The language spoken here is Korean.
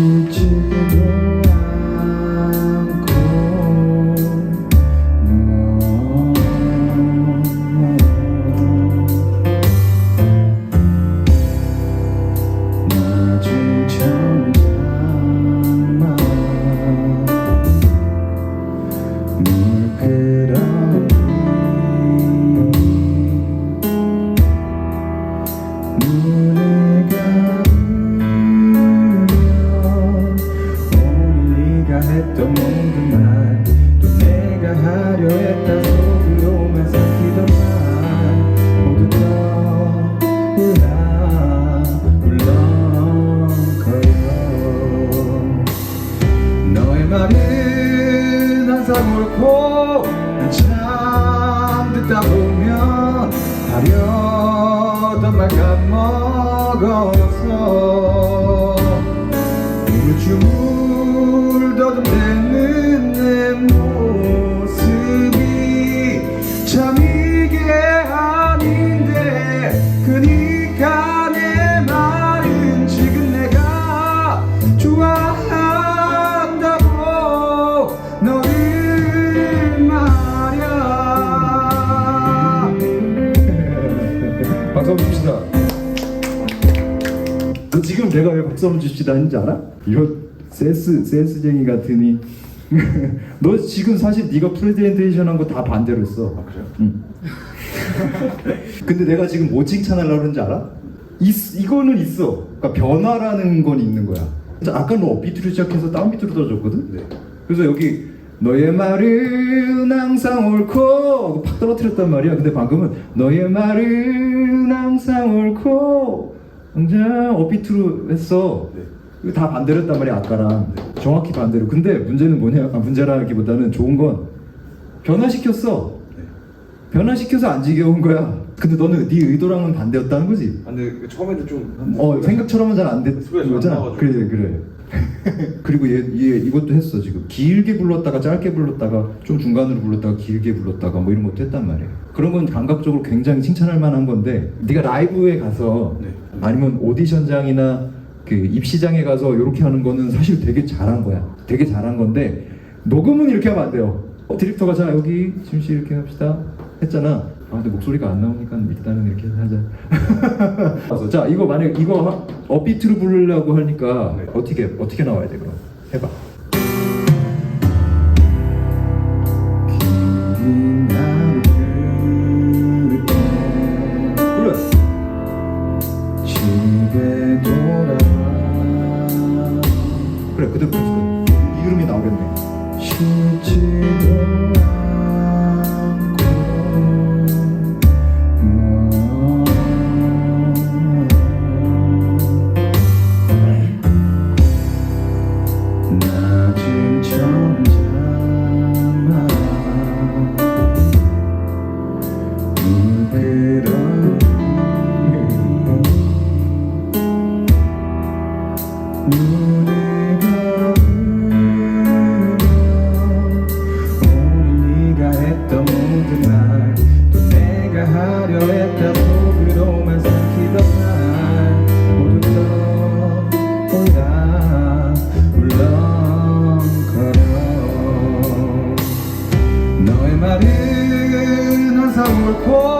to 말은 항상 옳고 한참 듣다 보면 하려던 말 까먹었어 우쭈물더듬대는 내 몸. 내가 왜 박수 한번 줍시다 했는지 알아? 이런 센스 센스쟁이 같으니 너 지금 사실 네가 프레젠테이션 한 거 다 반대로 했어 아 그래요? 응 근데 내가 지금 뭐 칭찬하려고 그러는지 알아? 있, 이거는 있어 그러니까 변화라는 건 있는 거야 아까 너 업비트로 시작해서 다운비트로 떨어졌거든? 네. 그래서 여기 너의 말은 항상 옳고 팍 떨어뜨렸단 말이야 근데 방금은 너의 말은 항상 옳고 항상 업비트로 했어 네. 이거 다 반대로 했단 말이야 아까랑 정확히 반대로 근데 문제는 뭐냐 아, 문제라기보다는 좋은 건 변화시켰어 네. 변화시켜서 안 지겨운 거야 근데 너는 네 의도랑은 반대였다는 거지 아, 근데 처음에는 좀어 생각처럼은 잘 안. 나와가지고. 그래 그래. 그리고 얘, 얘 이것도 했어 지금 길게 불렀다가 짧게 불렀다가 좀 중간으로 불렀다가 길게 불렀다가 뭐 이런 것도 했단 말이야. 그런 건 감각적으로 굉장히 칭찬할 만한 건데 네가 라이브에 가서 네. 아니면 오디션장이나 그 입시장에 가서 이렇게 하는 거는 사실 되게 잘한 거야. 되게 잘한 건데 녹음은 이렇게 하면 안 돼요. 어, 디렉터가 자 여기 씨 이렇게 합시다 했잖아. 아 근데 목소리가 안 나오니까 일단은 이렇게 하자. 자 이거 만약 이거 하- 업비트로 부르려고 하니까 네. 어떻게 어떻게 나와야 돼 그럼 해봐. 그래 그대로 불러 이 흐름이 나오겠네. 쉽지도 五